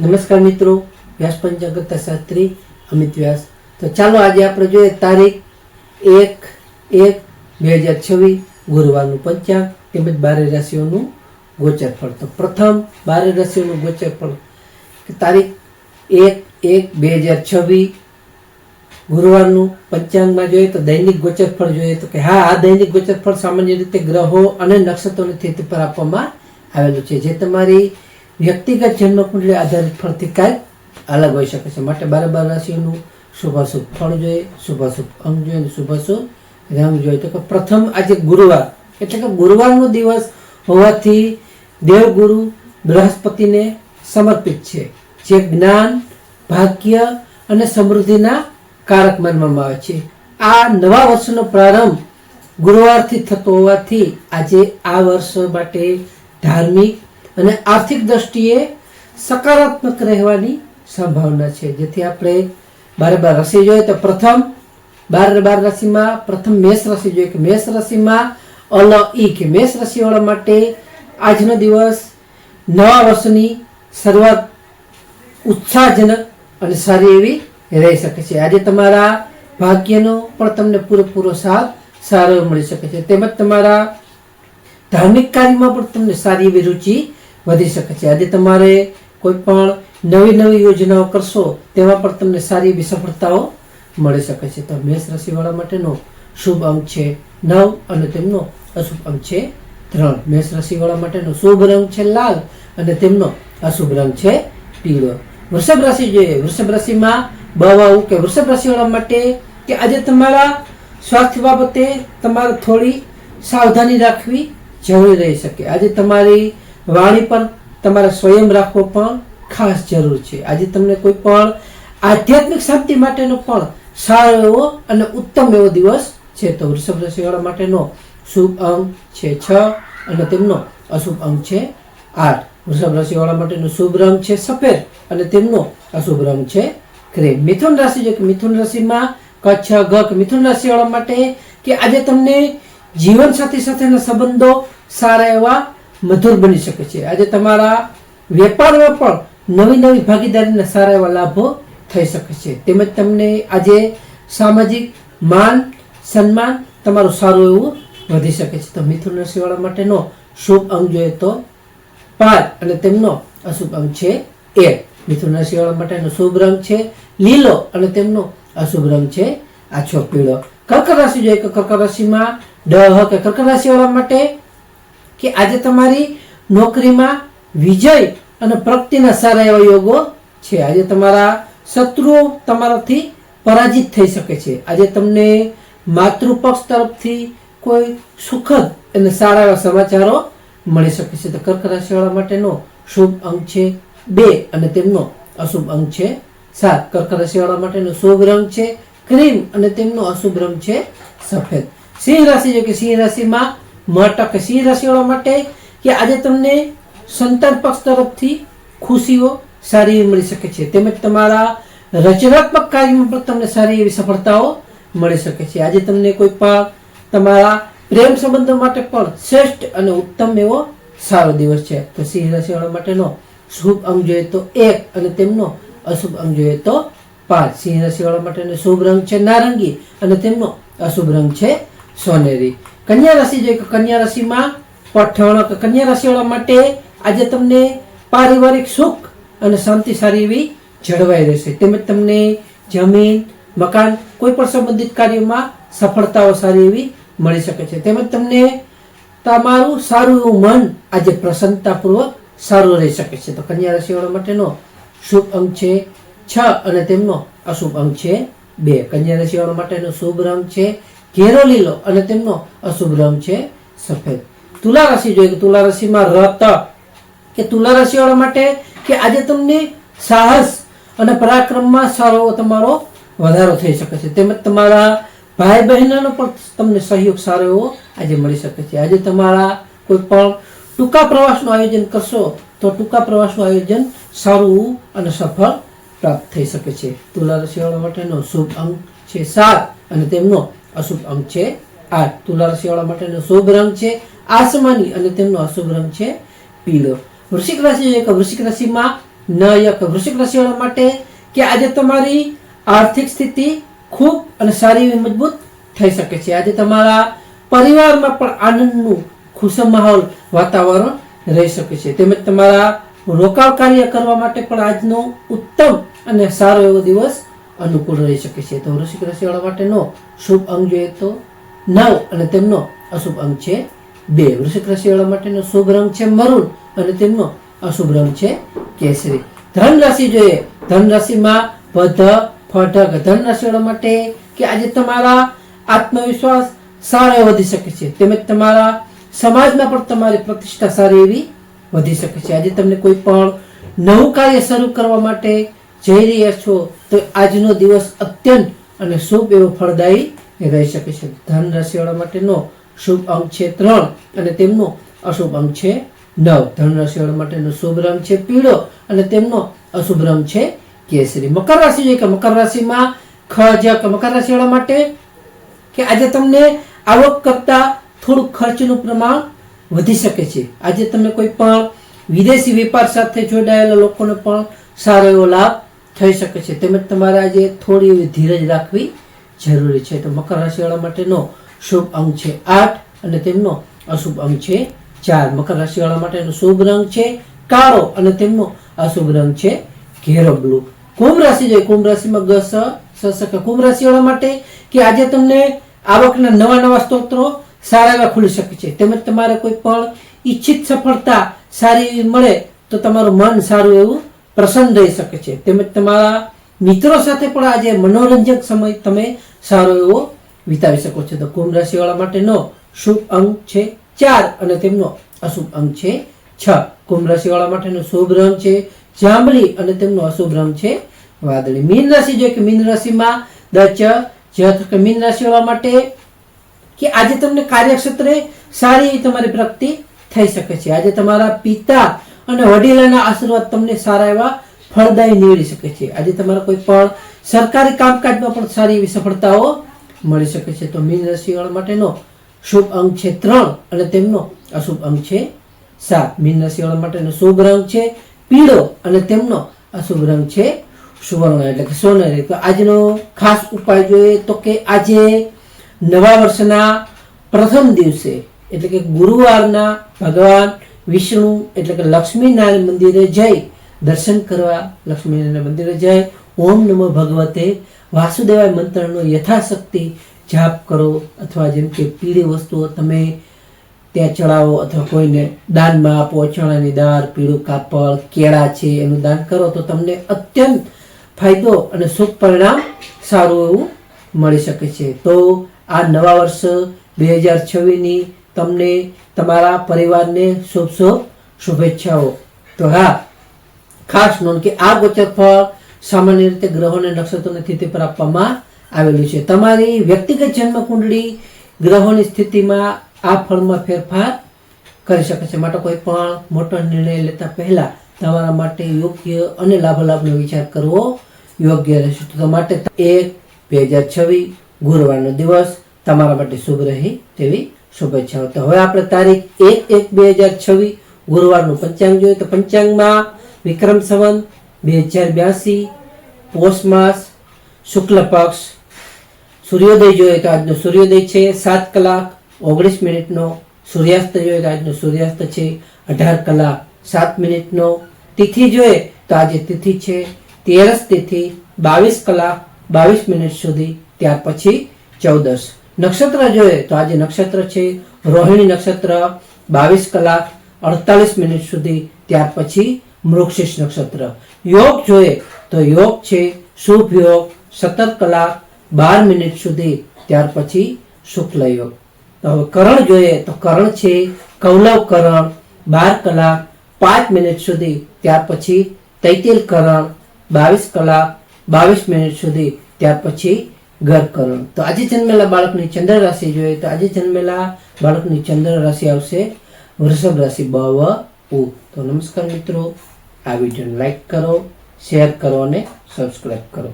નમસ્કાર મિત્રો, વ્યાસ પંચાંગતા શાસ્ત્રી, અમિત વ્યાસ. તો ચાલો આજે આપણે જોઈએ તારીખ એક એક બે હજાર છવ્વીસ, ગુરુવારનું પંચાંગ તેમજ બારે રાશિઓનું ગોચર ફળ તો પ્રથમ બારે રાશિઓનું ગોચર ફળ તારીખ એક એક બે હજાર છવ્વીસ, ગુરુવારનું પંચાંગમાં જોઈએ તો દૈનિક ગોચર ફળ જોઈએ તો કે હા, આ દૈનિક ગોચર ફળ સામાન્ય રીતે ગ્રહો અને નક્ષત્રોની સ્થિતિ પર આપવામાં આવેલું છે. જે તમારી વ્યક્તિગત જન્મકુંડળી આધારિત ફળથી અલગ હોઈ શકે છે. માટે બારે બાર રાશિઓનું શુભાશુભ ફળ જોઈએ શુભાશુભ અંગ જોઈએ શુભાશુભ રંગ જોઈએ. તો કે પ્રથમ આજે ગુરુવાર. એટલે કે ગુરુવારનો દિવસ હોવાથી દેવગુરુ બૃહસ્પતિને સમર્પિત છે, જે જ્ઞાન, ભાગ્ય અને સમૃદ્ધિના કારક માનવામાં આવે છે. આ નવા વર્ષનો પ્રારંભ ગુરુવારથી થતો હોવાથી આજે આ વર્ષ માટે ધાર્મિક અને આર્થિક દ્રષ્ટિએ સકારાત્મક રહેવાની સંભાવના છે. જેથી આપણે બારે બાર રાશિ જોઈએ તો પ્રથમ બાર બાર રાશિમાં, પ્રથમ મેષ રાશિ જોઈએ કે મેષ રાશિમાં અલ ઈ કે મેષ રાશિવાળા માટે આજનો દિવસ નવા વર્ષની શરૂઆત ઉત્સાહજનક અને સારી એવી રહી શકે છે. આજે તમારા ભાગ્યનો પણ તમને પૂરેપૂરો સાથ, સારો મળી શકે છે. તેમજ તમારા ધાર્મિક કાર્યમાં પણ તમને સારી એવી રુચિ વધી શકે છે. આજે તમારે કોઈ પણ નવી નવી યોજનાઓ કરશો તેમાં પણ તમને સારી એવી સફળતાઓ મળી શકે છે. તો મેષ રાશિવાળા માટેનો શુભ અંક છે નવ અને તેમનો અશુભ અંક છે ત્રણ. મેષ રાશિવાળા માટેનો શુભ રંગ છે લાલ અને તેમનો અશુભ રંગ છે પીળો. વૃષભ રાશિ જોઈએ વૃષભ રાશિમાં બવાવું કે વૃષભ રાશિવાળા માટે કે આજે તમારા સ્વાસ્થ્ય બાબતે તમારે થોડી સાવધાની રાખવી જરૂરી રહી શકે. આજે તમારી વાણી પર તમારે સ્વયં રાખવો પણ ખાસ જરૂર છે. આજે તમને કોઈ પણ આધ્યાત્મિક શાંતિ માટેનો પણ સારો એવો અને ઉત્તમ એવો દિવસ છે. તો વૃષભ રાશિવાળા માટેનો શુભ અંક છે છ અને તેમનો અશુભ અંક છે આઠ. વૃષભ રાશિવાળા માટેનો શુભ રંગ છે સફેદ અને તેમનો અશુભ રંગ છે ક્રેમ મિથુન રાશિ જો કે મિથુન રાશિમાં કચ્છ ગક મિથુન રાશિવાળા માટે કે આજે તમને જીવન સાથી સાથેના સંબંધો સારા એવા મધુર બની શકે છે. આજે તમારા વેપારમાં પણ નવી નવી ભાગીદારીના સારા એવા લાભો થઈ શકે છે. તેમજ તમને આજે સામાજિક માન, સન્માન તમારું સારું એવું વધી શકે છે. તો મિથુન રાશિવાળા માટેનો શુભ અંગ જોઈએ તો પાંચ અને તેમનો અશુભ અંગ છે એક. મિથુન રાશિવાળા માટેનો શુભ રંગ છે લીલો અને તેમનો અશુભ રંગ છે આછો પીળો. કર્ક રાશિ જોઈએ કે કર્ક રાશિમાં ડહ કે કર્ક રાશિવાળા માટે કે આજે તમારી નોકરીમાં વિજય અને પ્રગતિના સારા એવા યોગો છે. આજે તમારા શત્રુઓ તમારાથી પરાજિત થઈ શકે છે. આજે તમને માતૃપક્ષ તરફથી કોઈ સુખદ અને સારા એવા સમાચારો મળી શકે છે. તો કર્ક રાશિવાળા માટેનો શુભ અંક છે બે અને તેમનો અશુભ અંક છે સાત. કર્ક રાશિવાળા માટેનો શુભ રંગ છે ક્રીમ અને તેમનો અશુભ રંગ છે સફેદ. સિંહ રાશિ જો કે સિંહ રાશિમાં મટક સિંહ રાશિવાળા માટે કે આજે તમને સંતાન પક્ષ તરફથી ખુશીઓ સારી એવી મળી શકે છે. તેમજ તમારા રચનાત્મક કાર્યમાં પણ તમને સારી એવી સફળતાઓ મળી શકે છે. આજે તમને કોઈ પણ તમારા પ્રેમ સંબંધો માટે પણ શ્રેષ્ઠ અને ઉત્તમ એવો સારો દિવસ છે. તો સિંહ રાશિવાળા માટેનો શુભ અંગ જોઈએ તો એક અને તેમનો અશુભ અંગ જોઈએ તો પાંચ. સિંહ રાશિવાળા માટેનો શુભ રંગ છે નારંગી અને તેમનો અશુભ રંગ છે સોનેરી. કન્યા રાશિ જોઈએ કન્યા રાશિમાં પઠણ કન્યા રાશિવાળા માટે આજે તમને પારિવારિક સુખ અને શાંતિ સારી એવી જળવાઈ રહેશે. તેમજ તમને જમીન, મકાન કોઈ પણ સંબંધિત કાર્યોમાં સફળતાઓ સારી એવી મળી શકે છે. તેમજ તમને તમારું સારું એવું મન આજે પ્રસન્નતાપૂર્વક સારું રહી શકે છે. તો કન્યા રાશિવાળા માટેનો શુભ અંક છે છ અને તેમનો અશુભ અંક છે બે. કન્યા રાશિવાળા માટેનો શુભ રંગ છે ઘેરો લીલો અને તેમનો અશુભ રંગ છે સફેદ. તુલા રાશિ જોઈએ કે તુલા રાશિમાં રત કે તુલા રાશિવાળા માટે કે આજે તમને સાહસ અને પરાક્રમમાં સારો તમારો વધારો થઈ શકે છે. તેમજ તમારા ભાઈ બહેનોનો પણ તમને સહયોગ સારો એવો આજે મળી શકે છે. આજે તમારા કોઈ પણ ટૂંકા પ્રવાસનું આયોજન કરશો તો ટૂંકા પ્રવાસનું આયોજન સારું અને સફળ પ્રાપ્ત થઈ શકે છે. તુલા રાશિવાળા માટેનો શુભ અંક છે સાત અને તેમનો અશુભ અંક છે. આઠ તુલા રાશિવાળા માટેનો શુભ રંગ છે. આસમાની અને તેમનો અશુભ રંગ છે પીળો. વૃશ્ચિક રાશિ એક વૃશ્ચિક રાશિમાં ન યક વૃશ્ચિક રાશિવાળા માટે કે આજે તમારી આર્થિક સ્થિતિ ખૂબ અને સારી એવી મજબૂત થઈ શકે છે. આજે તમારા પરિવારમાં પણ આનંદનું ખુશ માહોલ વાતાવરણ રહી શકે છે. તેમજ તમારા રોકાણ કાર્ય કરવા માટે પણ આજનો ઉત્તમ અને સારો એવો દિવસ અનુકૂળ રહી શકે છે. તો વૃશ્ચિક રાશિવાળા માટેનો શુભ અંગ જોઈએ તો નવ અને તેમનો અશુભ અંગ છે બે. વૃશ્ચિક રાશિવાળા માટેનો શુભ રંગ છે મરૂન અને તેમનો અશુભ રંગ છે કેસરી. ધન રાશિ જોઈએ. ધન રાશિમાં પધ ફટક. ધન રાશિવાળા માટે કે આજે તમારા આત્મવિશ્વાસ સારો વધી શકે છે. તેમજ તમારા સમાજમાં પણ તમારી પ્રતિષ્ઠા સારી એવી વધી શકે છે. આજે તમને કોઈ પણ નવું કાર્ય શરૂ કરવા માટે જઈ રહ્યા છો, તો આજનો દિવસ અત્યંત અને શુભ એવો ફળદાયી રહી શકે છે. ધન રાશિવાળા માટેનો શુભ અંક છે ત્રણ અને તેમનો અશુભ અંક છે નવ. ધન રાશિવાળા માટેનો શુભ રંગ છે પીળો અને તેમનો અશુભ રંગ છે કેસરી. મકર રાશિ જોઈએ કે મકર રાશિમાં ખજ કે મકર રાશિવાળા માટે? કે આજે તમને આવક કરતા થોડું ખર્ચનું પ્રમાણ વધી શકે છે. આજે તમે કોઈ પણ વિદેશી વેપાર સાથે જોડાયેલા લોકોને પણ સારો એવો લાભ થઈ શકે છે. તેમજ તમારે આજે થોડી એવી ધીરજ રાખવી જરૂરી છે. તો મકર રાશિવાળા માટેનો શુભ અંક છે આઠ અને તેમનો અશુભ અંક છે ચાર. મકર રાશિવાળા માટેનો શુભ રંગ છે કાળો અને તેમનો અશુભ રંગ છે ઘેરો બ્લુ. કુંભ રાશિ જોઈએ. કુંભ રાશિમાં ગસ સ સ સ, કે. કુંભ રાશિવાળા માટે કે આજે તમને આવકના નવા નવા સ્ત્રોતો સારા એવા ખુલી શકે છે. તેમજ તમારે કોઈ પણ ઈચ્છિત સફળતા સારી મળે તો તમારું મન સારું એવું પ્રસન્ન રહી શકે છે. તેમજ તમારા મિત્રો સાથે પણ આજે મનોરંજક સમય તમે સારો એવો વિતાવી શકો છો. તો કુંભ રાશિવાળા માટેનો શુભ અંક છે ચાર અને તેમનો અશુભ અંક છે છ. કુંભ રાશિવાળા માટેનો શુભ રંગ છે જાંબલી અને તેમનો અશુભ રંગ છે વાદળી. મીન રાશિ જોઈએ કે મીન રાશિમાં દચ જ કે મીન રાશિવાળા માટે કે આજે તમને કાર્યક્ષેત્રે સારી એવી તમારી પ્રગતિ થઈ શકે છે. આજે તમારા પિતા અને વડીલોના આશીર્વાદ તમને સારા એવા ફળદાયી નીવડી શકે છે. આજે તમારા કોઈ પણ સરકારી કામકાજમાં પણ સારી એવી સફળતાઓ મળી શકે છે. તો મીન રાશિવાળા માટેનો શુભ અંક છે ત્રણ અને તેમનો અશુભ અંક છે સાત. મીન રાશિવાળા માટેનો શુભ રંગ છે પીળો અને તેમનો અશુભ રંગ છે સુવર્ણ. એટલે કે સોનેરી તો આજનો ખાસ ઉપાય જોઈએ તો કે આજે નવા વર્ષના પ્રથમ દિવસે, એટલે કે ગુરુવારના ભગવાન વિષ્ણુ એટલે કે લક્ષ્મીનારાયણ મંદિરે જઈ દર્શન કરવા લક્ષ્મીનારાયણ મંદિરે જઈ ઓમ નમો ભગવતે વાસુદેવાય મંત્રનો યથાશક્તિ જાપ કરો અથવા જેમ કે પીળી વસ્તુઓ તમે ત્યાં ચડાવો અથવા કોઈને દાનમાં આપો, ચણાની દાળ, પીળું કાપડ, કેળા છે એનું દાન કરો તો તમને અત્યંત ફાયદો અને શુભ પરિણામ સારું એવું મળી શકે છે. તો આ નવા વર્ષ બે હજાર છવ્વીસની તમને તમારા પરિવારને શુભ શુભ શુભેચ્છાઓ. તો હા, ખાસ નોંધ કે આ ગોચર ફળ સામાન્ય રીતે ગ્રહોને નક્ષત્રોની સ્થિતિ પર આપવામાં આવેલું છે. તમારી વ્યક્તિગત જન્મ કુંડળી ગ્રહોની સ્થિતિમાં આ ફળમાં ફેરફાર કરી શકે છે. માટે કોઈ પણ મોટો નિર્ણય લેતા પહેલા તમારા માટે યોગ્ય અને લાભાલાભનો વિચાર કરવો યોગ્ય રહેશે. તો માટે એક બે હજાર છવ્વીસ ગુરુવારનો દિવસ તમારા માટે શુભ રહે તેવી શુભેચ્છાઓ. તો હવે આપણે તારીખ એક એક બે હજાર છવ્વીસ, ગુરુવારનું પંચાંગ જોઈએ. તો પંચાંગમાં વિક્રમ સંવંત, બે હજાર બ્યાસી, પોષ માસ, શુક્લ પક્ષ, સૂર્યોદય જોઈએ તો આજનો સૂર્યોદય છે. સાત કલાક, ઓગણીસ મિનિટનો સૂર્યાસ્ત જોઈએ તો આજનો સૂર્યાસ્ત છે. અઢાર કલાક, સાત મિનિટનો તિથિ જોઈએ તો આજે તિથિ છે. તેરસ તિથિ, બાવીસ કલાક, બાવીસ મિનિટ સુધી, ત્યાર પછી ચૌદસ. નક્ષત્ર જોઈએ તો આજે નક્ષત્ર છે. રોહિણી નક્ષત્ર બાવીસ કલાક અડતાલીસ મિનિટ સુધી. ત્યાર પછી મૃગશીર્ષ નક્ષત્ર. યોગ જોઈએ તો યોગ છે. શુભ યોગ સત્તર કલાક બાર મિનિટ સુધી. ત્યાર પછી શુક્લ યોગ. તો હવે કરણ જોઈએ તો કરણ છે. કૌલવ કરણ બાર કલાક પાંચ મિનિટ સુધી. ત્યાર પછી તૈતિલ કરણ બાવીસ કલાક બાવીસ મિનિટ સુધી. ત્યાર પછી ગર્ભકરણ તો આજે જન્મેલા બાળકની ચંદ્ર રાશિ જોઈએ. તો આજે જન્મેલા બાળકની ચંદ્ર રાશિ આવશે. વૃષભ રાશિ બ ઉ. તો નમસ્કાર મિત્રો. આ વિડીયોને લાઈક કરો શેર કરો અને સબસ્ક્રાઈબ કરો.